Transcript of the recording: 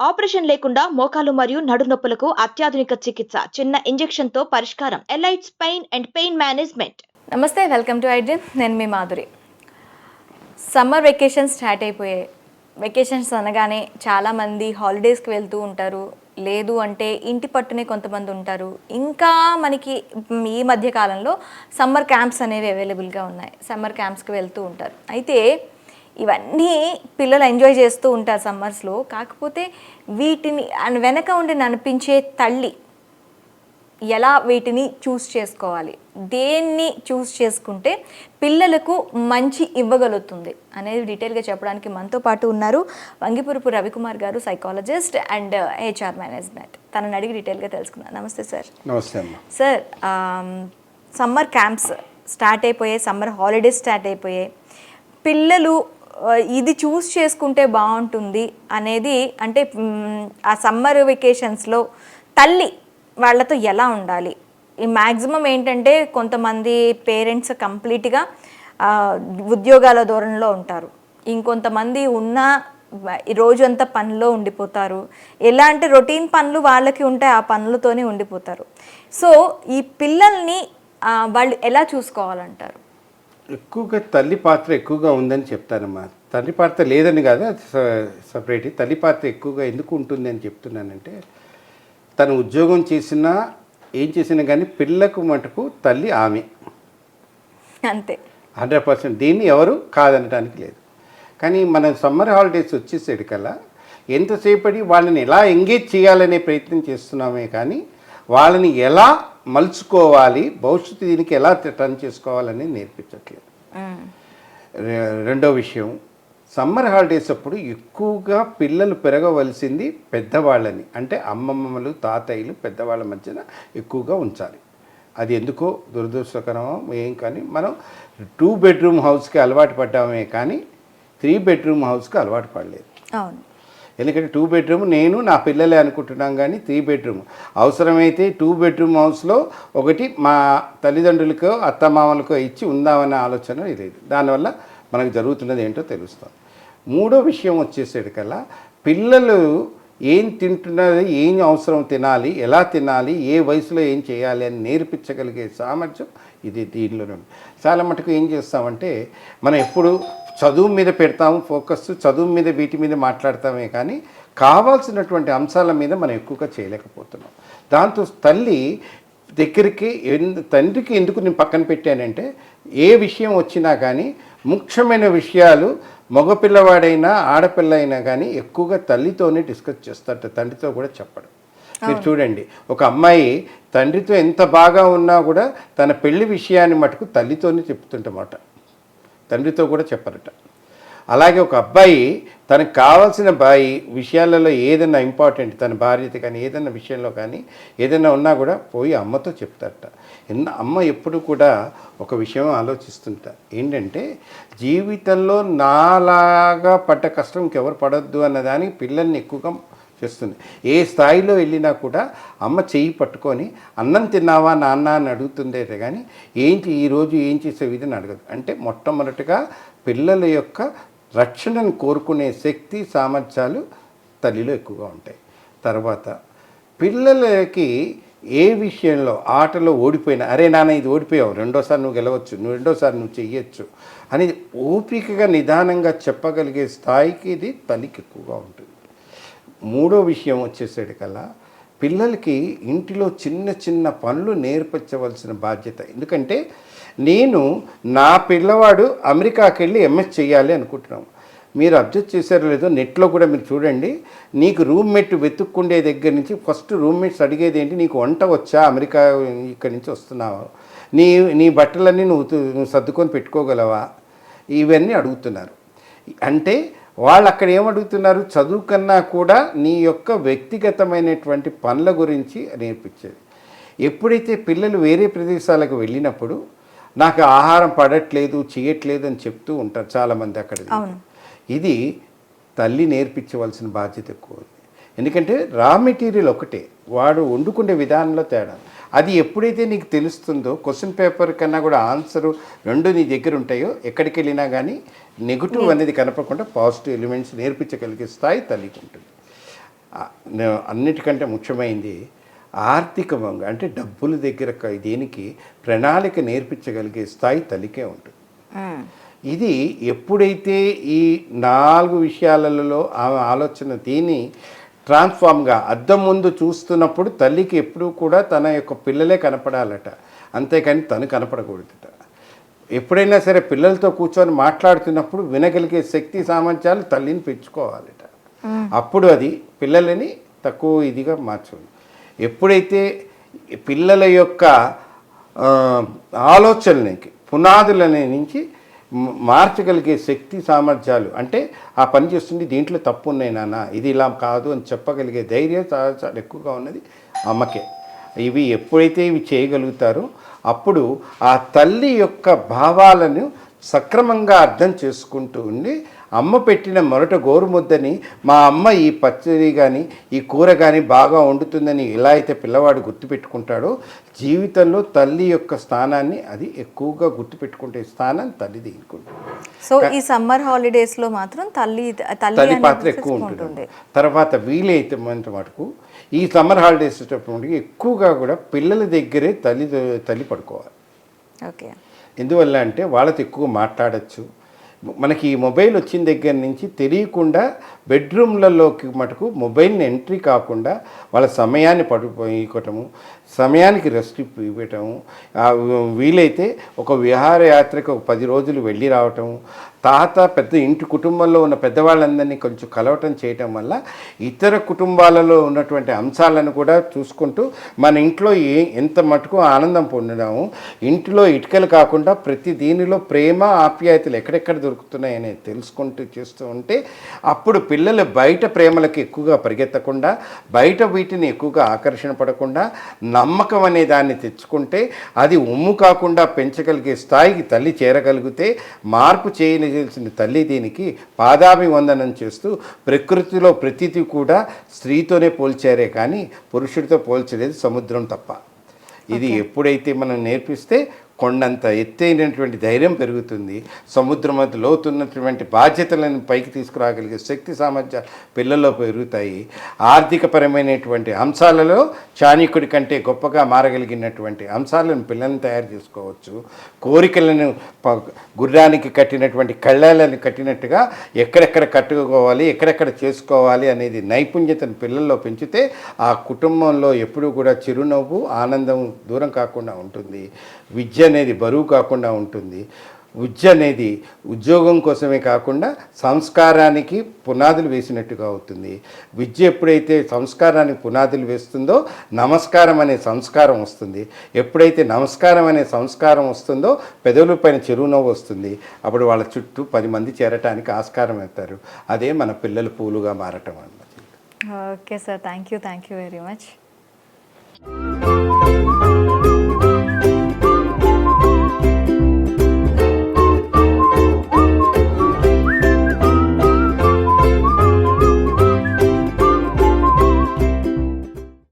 Operation లేకుండా మోకాలు మరియు నడునొప్పులకు అత్యాధునిక చికిత్స చిన్న ఇంజెక్షన్తో పరిష్కారం. Elites pain and pain management. నమస్తే వెల్కమ్ టు ఐడ్రీమ్ నేను మీ మాధురి. సమ్మర్ వెకేషన్స్ స్టార్ట్ అయిపోయాయి వెకేషన్స్ అనగానే చాలామంది హాలిడేస్కి వెళ్తూ ఉంటారు. లేదు అంటే ఇంటి పట్టునే కొంతమంది ఉంటారు. ఇంకా మనకి ఈ మధ్య కాలంలో సమ్మర్ క్యాంప్స్ అనేవి అవైలబుల్గా ఉన్నాయి. సమ్మర్ క్యాంప్స్కి వెళ్తూ ఉంటారు. అయితే ఇవన్నీ పిల్లలు ఎంజాయ్ చేస్తూ ఉంటారు సమ్మర్స్లో. కాకపోతే వీటిని వెనక ఉండి నడిపించే తల్లి ఎలా వీటిని చూస్ చేసుకోవాలి? దేన్ని చూస్ చేసుకుంటే పిల్లలకు మంచి ఇవ్వగలుగుతుంది అనేది డీటెయిల్గా చెప్పడానికి మనతో పాటు ఉన్నారు వంగిపురపు రవికుమార్ గారు సైకాలజిస్ట్ అండ్ హెచ్ఆర్ మేనేజ్మెంట్. తనని అడిగి డీటెయిల్గా తెలుసుకున్నాను నమస్తే సార్. నమస్తే సార్ సమ్మర్ క్యాంప్స్ స్టార్ట్ అయిపోయాయి సమ్మర్ హాలిడేస్ స్టార్ట్ అయిపోయాయి. పిల్లలు ఇది చూస్ చేసుకుంటే బాగుంటుంది అనేది అంటే ఆ సమ్మర్ వెకేషన్స్లో తల్లి వాళ్ళతో ఎలా ఉండాలి? ఈ మ్యాక్సిమం ఏంటంటే కొంతమంది పేరెంట్స్ కంప్లీట్గా ఉద్యోగాల దూరంలో ఉంటారు. ఇంకొంతమంది ఉన్న ఈ రోజంతా పనిలో ఉండిపోతారు. ఎలాంటి రొటీన్ పనులు వాళ్ళకి ఉంటాయి ఆ పనులతోనే ఉండిపోతారు. సో ఈ పిల్లల్ని వాళ్ళు ఎలా చూసుకోవాలంటారు? ఎక్కువగా తల్లి పాత్ర ఎక్కువగా ఉందని చెప్తానమ్మా. తల్లి పాత్ర లేదని కాదు సపరేట్ తల్లి పాత్ర ఎక్కువగా ఎందుకు ఉంటుంది అని చెప్తున్నానంటే తను ఉద్యోగం చేసినా ఏం చేసినా కానీ పిల్లకు మటుకు తల్లి ఆమె. అంతే. హండ్రెడ్ పర్సెంట్ దీన్ని ఎవరు కాదనడానికి లేదు. కానీ మన సమ్మర్ హాలిడేస్ వచ్చేసరికల్లా ఎంతసేపటి వాళ్ళని ఎలా ఎంగేజ్ చేయాలనే ప్రయత్నం చేస్తున్నామే కానీ వాళ్ళని ఎలా మలుచుకోవాలి. భవిష్యత్తు దీనికి ఎలా టర్న్ చేసుకోవాలని నేర్పించట్లేదు. రెండో విషయం. సమ్మర్ హాలిడేస్ అప్పుడు ఎక్కువగా పిల్లలు పెరగవలసింది పెద్దవాళ్ళని. అంటే అమ్మమ్మలు తాతయ్యలు పెద్దవాళ్ళ మధ్యన ఎక్కువగా ఉంచాలి. అది ఎందుకో దురదృష్టకరమో ఏం కానీ మనం టూ బెడ్రూమ్ హౌస్కి అలవాటు పడ్డామే కానీ త్రీ బెడ్రూమ్ హౌస్కి అలవాటు పడలేదు. అవును. ఎందుకంటే టూ బెడ్రూమ్ నేను నా పిల్లలే అనుకుంటున్నాం కానీ త్రీ బెడ్రూమ్ అవసరమైతే టూ బెడ్రూమ్ హౌస్లో ఒకటి మా తల్లిదండ్రులకో అత్తమామలకో ఇచ్చి ఉందామనే ఆలోచన లేదు. దానివల్ల మనకు జరుగుతున్నది ఏంటో తెలుస్తుంది మూడో విషయం వచ్చేసరికల్లా పిల్లలు ఏం తింటున్నది ఏం అవసరం తినాలి ఎలా తినాలి ఏ వయసులో ఏం చేయాలి అని నేర్పించగలిగే సామర్థ్యం ఇది దీనిలోనే ఉంది. చాలా మటుకు ఏం చేస్తామంటే మనం ఎప్పుడు చదువు మీద పెడతాము ఫోకస్ చదువు మీద వీటి మీద మాట్లాడతామే కానీ కావాల్సినటువంటి అంశాల మీద మనం ఎక్కువగా చేయలేకపోతున్నాం. దాంతో తల్లి దగ్గరికి తండ్రికి ఎందుకు నేను పక్కన పెట్టానంటే ఏ విషయం వచ్చినా కానీ ముఖ్యమైన విషయాలు మగపిల్లవాడైనా ఆడపిల్ల అయినా కానీ ఎక్కువగా తల్లితోనే డిస్కస్ చేస్తారట తండ్రితో కూడా చెప్పడం. మీరు చూడండి ఒక అమ్మాయి తండ్రితో ఎంత బాగా ఉన్నా కూడా తన పెళ్ళి విషయాన్ని మటుకు తల్లితోనే చెప్తుంటమాట తండ్రితో కూడా చెప్పరట. అలాగే ఒక అబ్బాయి తనకు కావాల్సిన బాయి విషయాలలో ఏదైనా ఇంపార్టెంట్ తన భార్యత కానీ ఏదైనా విషయంలో కానీ ఏదైనా ఉన్నా కూడా పోయి అమ్మతో చెప్తారట. ఎన్న అమ్మ ఎప్పుడు కూడా ఒక విషయం ఆలోచిస్తుంట. ఏంటంటే జీవితంలో నాలాగా పడ్డ కష్టం ఇంకెవరు పడొద్దు అన్నదానికి పిల్లల్ని ఎక్కువగా చేస్తుంది. ఏ స్థాయిలో వెళ్ళినా కూడా అమ్మ చెయ్యి పట్టుకొని అన్నం తిన్నావా నాన్న? అని అడుగుతుందే కానీ ఏంటి ఈరోజు ఏం చేసేవి? అని అడగదు. అంటే మొట్టమొదటిగా పిల్లల యొక్క రక్షణను కోరుకునే శక్తి సామర్థ్యాలు తల్లిలో ఎక్కువగా ఉంటాయి. తర్వాత పిల్లలకి ఏ విషయంలో ఆటలో ఓడిపోయినా అరే నాన్న ఇది ఓడిపోయావు రెండోసారి నువ్వు గెలవచ్చు నువ్వు రెండోసారి నువ్వు చెయ్యొచ్చు అనేది ఓపికగా నిదానంగా చెప్పగలిగే స్థాయికి ఇది తల్లికి ఎక్కువగా ఉంటుంది. మూడో విషయం వచ్చేసరికల్లా పిల్లలకి ఇంటిలో చిన్న చిన్న పనులు నేర్పించవలసిన బాధ్యత. ఎందుకంటే నేను నా పిల్లవాడు అమెరికాకి వెళ్ళి ఎంఎస్ చేయాలి అనుకుంటున్నాం మీరు అబ్జర్వ్ చేశారో లేదో నెట్లో కూడా మీరు చూడండి. నీకు రూమ్మేట్ వెతుక్కుండే దగ్గర నుంచి ఫస్ట్ రూమ్మేట్స్ అడిగేది ఏంటి? నీకు వంట వచ్చా? అమెరికా ఇక్కడి నుంచి వస్తున్నావా? నీ నీ బట్టలన్నీ నువ్వు నువ్వు సర్దుకొని పెట్టుకోగలవా? ఇవన్నీ అడుగుతున్నారు. అంటే వాళ్ళు అక్కడ ఏమడుగుతున్నారు? చదువు కన్నా కూడా నీ యొక్క వ్యక్తిగతమైనటువంటి పనుల గురించి నేర్పించేది. ఎప్పుడైతే పిల్లలు వేరే ప్రదేశాలకు వెళ్ళినప్పుడు నాకు ఆహారం పడట్లేదు చేయట్లేదు అని చెప్తూ ఉంటారు చాలామంది అక్కడ. ఇది తల్లి నేర్పించవలసిన బాధ్యత ఎక్కువ ఉంది. ఎందుకంటే రా మెటీరియల్ ఒకటే. వాడు వండుకునే విధానంలో తేడా. అది ఎప్పుడైతే నీకు తెలుస్తుందో క్వశ్చన్ పేపర్ కన్నా కూడా ఆన్సరు రెండు నీ దగ్గర ఉంటాయో ఎక్కడికి వెళ్ళినా కానీ నెగిటివ్ అనేది కనపడకుండా పాజిటివ్ ఎలిమెంట్స్ నేర్పించగలిగే స్థాయి తల్లికి ఉంటుంది అన్నిటికంటే ముఖ్యమైనది ఆర్థికంగా అంటే డబ్బుల దగ్గర దేనికి ప్రణాళిక నేర్పించగలిగే స్థాయి తల్లికే ఉంటుంది. ఇది ఎప్పుడైతే ఈ నాలుగు విషయాలలో ఆలోచన దీని ట్రాన్స్ఫామ్గా అద్దం ముందు చూస్తున్నప్పుడు తల్లికి ఎప్పుడూ కూడా తన యొక్క పిల్లలే కనపడాలట. అంతేకాని తను కనపడకూడదట. ఎప్పుడైనా సరే పిల్లలతో కూర్చొని మాట్లాడుతున్నప్పుడు వినగలిగే శక్తి సామర్థ్యాలు తల్లిని పెంచుకోవాలట. అప్పుడు అది పిల్లలని తక్కువ ఇదిగా మార్చుంది ఎప్పుడైతే పిల్లల యొక్క ఆలోచనలకి పునాదులని నుంచి మార్చగలిగే శక్తి సామర్థ్యాలు. అంటే ఆ పని చేస్తుంది దీంట్లో తప్పు ఉన్నాయి నాన్న ఇది ఇలా కాదు అని చెప్పగలిగే ధైర్యం చాలా చాలా ఎక్కువగా ఉన్నది అమ్మకే. ఇవి ఎప్పుడైతే ఇవి చేయగలుగుతారో అప్పుడు ఆ తల్లి యొక్క భావాలను సక్రమంగా అర్థం చేసుకుంటూ ఉండి అమ్మ పెట్టిన మొరట గోరుముద్దని మా అమ్మ ఈ పచ్చడి కానీ ఈ కూర కానీ బాగా వండుతుందని ఎలా అయితే పిల్లవాడు గుర్తుపెట్టుకుంటాడో జీవితంలో తల్లి యొక్క స్థానాన్ని అది ఎక్కువగా గుర్తుపెట్టుకుంటే స్థానం తల్లి తీసుకుంటుంది సో ఈ సమ్మర్ హాలిడేస్లో మాత్రం తల్లి తల్లి పాత్ర ఎక్కువ ఉంటుంది. తర్వాత వీలైతే మటుకు ఈ సమ్మర్ హాలిడేస్ వచ్చేటప్పుడు ఎక్కువగా కూడా పిల్లల దగ్గరే తల్లి తల్లి పడుకోవాలి. ఓకే. ఎందువల్ల అంటే వాళ్ళతో ఎక్కువ మాట్లాడచ్చు. మనకి ఈ మొబైల్ వచ్చిన దగ్గర నుంచి తెలియకుండా బెడ్రూమ్లలోకి మటుకు మొబైల్ని ఎంట్రీ కాకుండా వాళ్ళ సమయాన్ని పడిపోయికోవటము సమయానికి రెస్ట్ ఇవ్వటము వీలైతే ఒక విహారయాత్రకు ఒక పది రోజులు వెళ్ళి రావటం తాత పెద్ద ఇంటి కుటుంబంలో ఉన్న పెద్దవాళ్ళందరినీ కొంచెం కలవటం చేయటం వల్ల ఇతర కుటుంబాలలో ఉన్నటువంటి అంశాలను కూడా చూసుకుంటూ మన ఇంట్లో ఏ ఎంత మటుకు ఆనందం పొందడము ఇంటిలో ఇటుకలు కాకుండా ప్రతి దీనిలో ప్రేమ ఆప్యాయతలు ఎక్కడెక్కడ దొరుకుతున్నాయి అనేది తెలుసుకుంటూ చేస్తూ ఉంటే అప్పుడు పిల్లలు బయట ప్రేమలకు ఎక్కువగా పరిగెత్తకుండా బయట వీటిని ఎక్కువగా ఆకర్షణ పడకుండా నమ్మకం అనే దాన్ని తెచ్చుకుంటే అది ఉమ్ము కాకుండా పెంచగలిగే స్థాయికి తల్లి చేరగలిగితే మార్పు చేయవలసిన తల్లి దీనికి పాదాభివందనం చేస్తూ ప్రకృతిలో ప్రతిది కూడా స్త్రీతోనే పోల్చారే కానీ పురుషుడితో పోల్చలేదు సముద్రం తప్ప. ఇది ఎప్పుడైతే మనం నేర్పిస్తే కొండంత ఎత్తైనటువంటి ధైర్యం పెరుగుతుంది. సముద్రం అంత లోతున్నటువంటి బాధ్యతలను పైకి తీసుకురాగలిగే శక్తి సామర్థ్యాలు పిల్లల్లో పెరుగుతాయి. ఆర్థికపరమైనటువంటి అంశాలలో చాణికుడి కంటే గొప్పగా మారగలిగినటువంటి అంశాలను పిల్లల్ని తయారు చేసుకోవచ్చు. కోరికలను గుర్రానికి కట్టినటువంటి కళ్ళాలను కట్టినట్టుగా ఎక్కడెక్కడ కట్టుకోవాలి ఎక్కడెక్కడ చేసుకోవాలి అనేది నైపుణ్యతను పిల్లల్లో పెంచితే ఆ కుటుంబంలో ఎప్పుడూ కూడా చిరునవ్వు ఆనందం దూరం కాకుండా ఉంటుంది. విద్య అనేది బరువు కాకుండా ఉంటుంది. విద్య అనేది ఉద్యోగం కోసమే కాకుండా సంస్కారానికి పునాదులు వేసినట్టుగా అవుతుంది. విద్య ఎప్పుడైతే సంస్కారానికి పునాదులు వేస్తుందో నమస్కారం అనే సంస్కారం వస్తుంది. ఎప్పుడైతే నమస్కారం అనే సంస్కారం వస్తుందో పెదవుల పైన చిరునవ్వు వస్తుంది. అప్పుడు వాళ్ళ చుట్టూ పది మంది చేరటానికి ఆస్కారం అవుతారు అదే మన పిల్లలు పూలుగా మారటం అన్నమాట. Okay sir. Thank you thank you very much.